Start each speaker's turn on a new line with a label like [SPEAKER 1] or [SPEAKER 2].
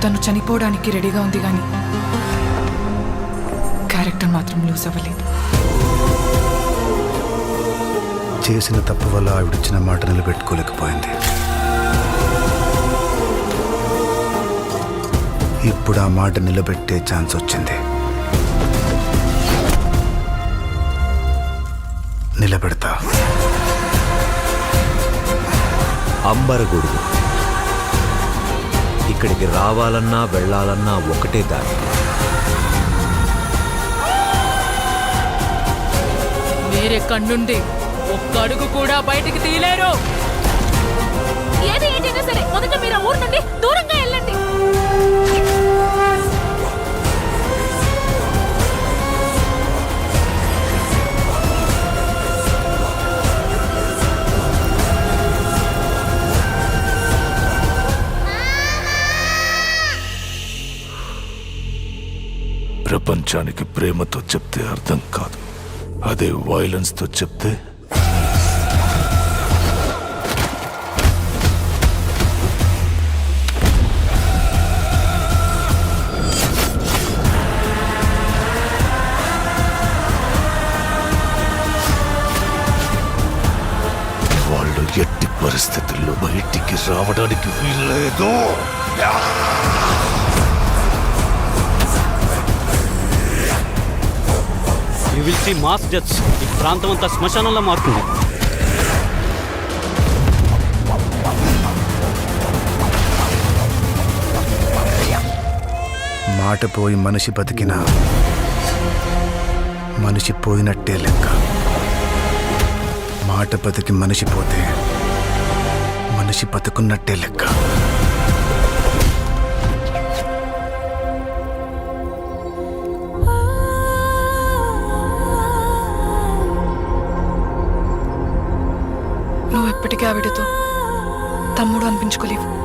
[SPEAKER 1] తను చనిపోవడానికి రెడీగా ఉంది కానీ క్యారెక్టర్ మాత్రం లూజ్ అవ్వలేదు.
[SPEAKER 2] చేసిన తప్పు వల్ల ఆవిడిచ్చిన మాట నిలబెట్టుకోలేకపోయింది. ఇప్పుడు ఆ మాట నిలబెట్టే ఛాన్స్ వచ్చింది. నిలబెడతా.
[SPEAKER 3] అంబరగొడుగు ఇక్కడికి రావాలన్నా వెళ్ళాలన్నా ఒకటే దారి.
[SPEAKER 4] వేరే కన్నుండి ఒక్క అడుగు కూడా బయటికి తీయలేరు.
[SPEAKER 5] ఏది ఏంటైనా సరే మొదట మీరు ఊరు నుండి దూరంగా వెళ్ళండి.
[SPEAKER 6] ప్రపంచానికి ప్రేమతో చెప్తే అర్థం కాదు. అదే వైలెన్స్తో చెప్తే? వాళ్ళు ఎట్టి పరిస్థితుల్లో బయటికి రావడానికి వీల్లేదు.
[SPEAKER 7] You will see mass deaths. ఈ ప్రాంతం అంతా శ్మశానంలో మారుతుంది.
[SPEAKER 2] మాట పోయి మనిషి బతికినా మనిషి పోయినట్టే లెక్క. మాట బతికి మనిషి పోతే మనిషి బతుకున్నట్టే లెక్క.
[SPEAKER 1] ఇప్పటికే ఆవిడతో తమ్ముడు అనిపించుకోలేవు.